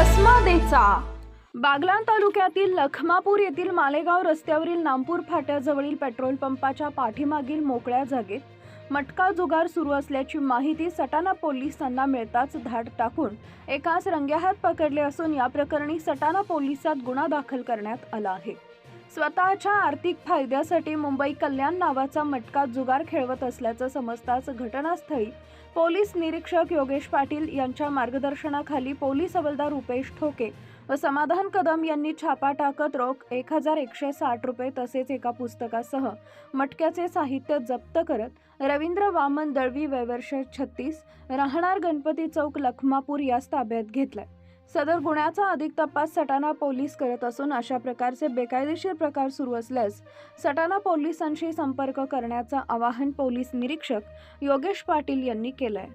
घ्यायचा बागलाण तालुक्यातील लखमापूर येथील मालेगाव रस्त्यावरील नामपूर फाट्याजवळील पेट्रोल पंपाच्या पाठीमागील मोकळ्या जागेत मटका जुगार सुरू असल्याची माहिती सटाणा पोलिसांना मिळताच धाड टाकून एकास रंगेहात पकडले असून या प्रकरणी सटाणा पोलिसात गुन्हा दाखल करण्यात आला आहे. स्वतःच्या आर्थिक फायद्यासाठी मुंबई कल्याण नावाचा मटका जुगार खेळवत असल्याचं समजताच घटनास्थळी पोलीस निरीक्षक योगेश पाटील यांच्या मार्गदर्शनाखाली पोलीस हवालदार रुपेश ठोके व समाधान कदम यांनी छापा टाकत रोख एक हजार एकशे साठ रुपये तसेच एका पुस्तकासह मटक्याचे साहित्य जप्त करत रवींद्र वामन दळवी वयवर्ष छत्तीस राहणार गणपती चौक लखमापूर यास ताब्यात घेतलाय. सदर गुन्ह्याचा अधिक तपास सटाणा पोलीस करत असून अशा प्रकारचे बेकायदेशीर प्रकार सुरू असल्यास सटाणा पोलिसांशी संपर्क करण्याचं आवाहन पोलीस निरीक्षक योगेश पाटील यांनी केलंय.